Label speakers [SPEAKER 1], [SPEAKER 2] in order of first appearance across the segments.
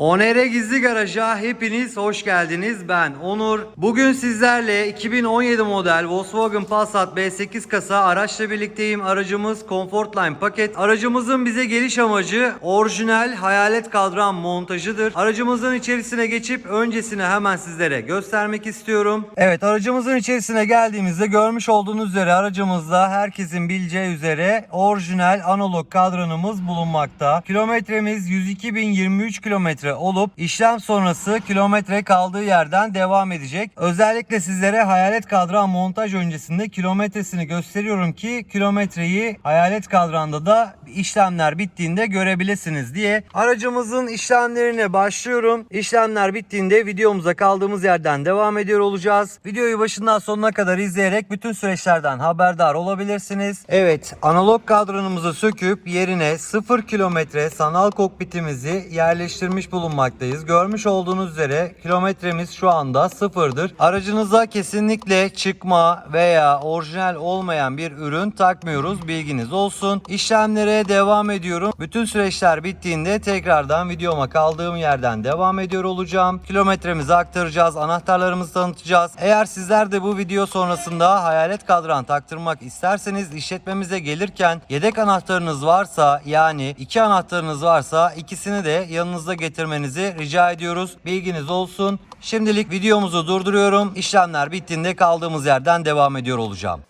[SPEAKER 1] Onere Gizli Garaj'a hepiniz hoş geldiniz. Ben Onur. Bugün sizlerle 2017 model Volkswagen Passat B8 kasa araçla birlikteyim. Aracımız Comfortline paket. Aracımızın bize geliş amacı orijinal hayalet kadran montajıdır. Aracımızın içerisine geçip öncesini hemen sizlere göstermek istiyorum. Evet aracımızın içerisine geldiğimizde görmüş olduğunuz üzere aracımızda herkesin bileceği üzere orijinal analog kadranımız bulunmakta. Kilometremiz 102.023 kilometre olup işlem sonrası kilometre kaldığı yerden devam edecek. Özellikle sizlere hayalet kadran montaj öncesinde kilometresini gösteriyorum ki kilometreyi hayalet kadranda da işlemler bittiğinde görebilirsiniz diye. Aracımızın işlemlerine başlıyorum. İşlemler bittiğinde videomuza kaldığımız yerden devam ediyor olacağız. Videoyu başından sonuna kadar izleyerek bütün süreçlerden haberdar olabilirsiniz. Evet analog kadranımızı söküp yerine 0 kilometre sanal kokpitimizi yerleştirmiş bulunmaktayız. Görmüş olduğunuz üzere kilometremiz şu anda sıfırdır. Aracınıza kesinlikle çıkma veya orijinal olmayan bir ürün takmıyoruz. Bilginiz olsun. İşlemlere devam ediyorum. Bütün süreçler bittiğinde tekrardan videoma kaldığım yerden devam ediyor olacağım. Kilometremizi aktaracağız. Anahtarlarımızı tanıtacağız. Eğer sizler de bu video sonrasında hayalet kadran taktırmak isterseniz işletmemize gelirken yedek anahtarınız varsa yani iki anahtarınız varsa ikisini de yanınızda getirmenizi rica ediyoruz. Bilginiz olsun. Şimdilik videomuzu durduruyorum. İşlemler bittiğinde kaldığımız yerden devam ediyor olacağım.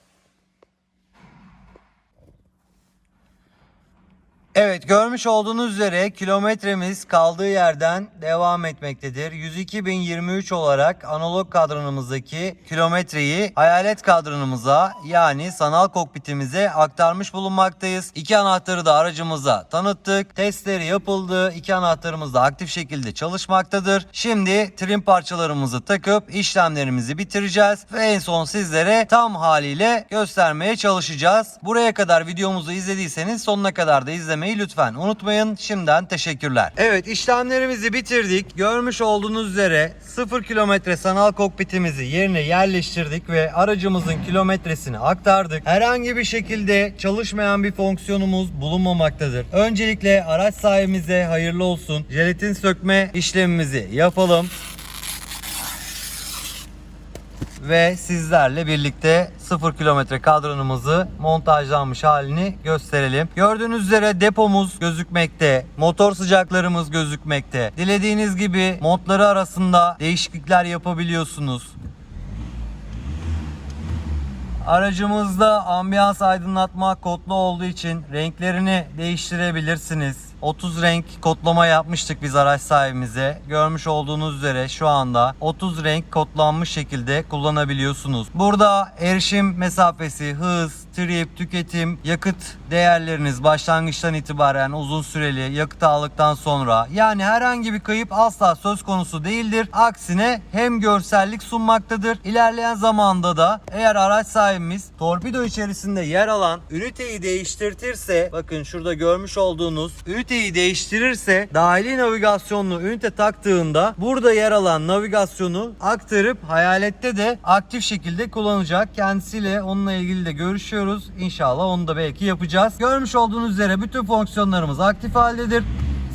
[SPEAKER 1] Evet görmüş olduğunuz üzere kilometremiz kaldığı yerden devam etmektedir. 102.023 olarak analog kadranımızdaki kilometreyi hayalet kadranımıza yani sanal kokpitimize aktarmış bulunmaktayız. İki anahtarı da aracımıza tanıttık. Testleri yapıldı. İki anahtarımız da aktif şekilde çalışmaktadır. Şimdi trim parçalarımızı takıp işlemlerimizi bitireceğiz ve en son sizlere tam haliyle göstermeye çalışacağız. Buraya kadar videomuzu izlediyseniz sonuna kadar da izlemeyi lütfen unutmayın. Şimdiden teşekkürler. Evet işlemlerimizi bitirdik. Görmüş olduğunuz üzere 0 kilometre sanal kokpitimizi yerine yerleştirdik ve aracımızın kilometresini aktardık. Herhangi bir şekilde çalışmayan bir fonksiyonumuz bulunmamaktadır. Öncelikle araç sahibimize hayırlı olsun. Jelatin sökme işlemimizi yapalım ve sizlerle birlikte 0 kilometre kadranımızı montajlanmış halini gösterelim. Gördüğünüz üzere depomuz gözükmekte. Motor sıcaklarımız gözükmekte. Dilediğiniz gibi modları arasında değişiklikler yapabiliyorsunuz. Aracımızda ambiyans aydınlatma kodlu olduğu için renklerini değiştirebilirsiniz. 30 renk kodlama yapmıştık biz araç sahibimize. Görmüş olduğunuz üzere şu anda 30 renk kodlanmış şekilde kullanabiliyorsunuz. Burada erişim mesafesi, hız, trip, tüketim, yakıt değerleriniz başlangıçtan itibaren uzun süreli yakıt aldıktan sonra yani herhangi bir kayıp asla söz konusu değildir. Aksine hem görsellik sunmaktadır. İlerleyen zamanda da eğer araç sahibimiz torpido içerisinde yer alan üniteyi değiştirtirse bakın şurada görmüş olduğunuz üniteyi değiştirirse dahili navigasyonlu ünite taktığında burada yer alan navigasyonu aktarıp hayalette de aktif şekilde kullanacak. Kendisiyle onunla ilgili de görüşüyoruz. İnşallah onu da belki yapacağız. Görmüş olduğunuz üzere bütün fonksiyonlarımız aktif haldedir.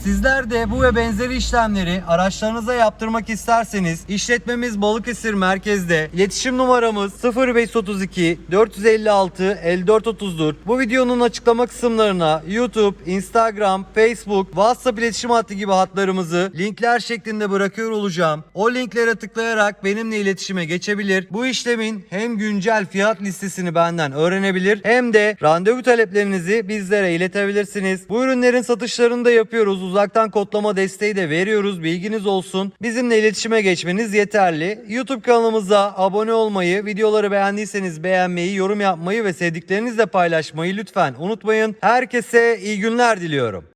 [SPEAKER 1] Sizler de bu ve benzeri işlemleri araçlarınıza yaptırmak isterseniz işletmemiz Balıkesir merkezde. İletişim numaramız 0532 456 5430'dur. Bu videonun açıklama kısımlarına YouTube, Instagram, Facebook, WhatsApp iletişim hattı gibi hatlarımızı linkler şeklinde bırakıyor olacağım. O linklere tıklayarak benimle iletişime geçebilir. Bu işlemin hem güncel fiyat listesini benden öğrenebilir hem de randevu taleplerinizi bizlere iletebilirsiniz. Bu ürünlerin satışlarını da yapıyoruz. Uzaktan kodlama desteği de veriyoruz. Bilginiz olsun. Bizimle iletişime geçmeniz yeterli. YouTube kanalımıza abone olmayı, videoları beğendiyseniz beğenmeyi, yorum yapmayı ve sevdiklerinizle paylaşmayı lütfen unutmayın. Herkese iyi günler diliyorum.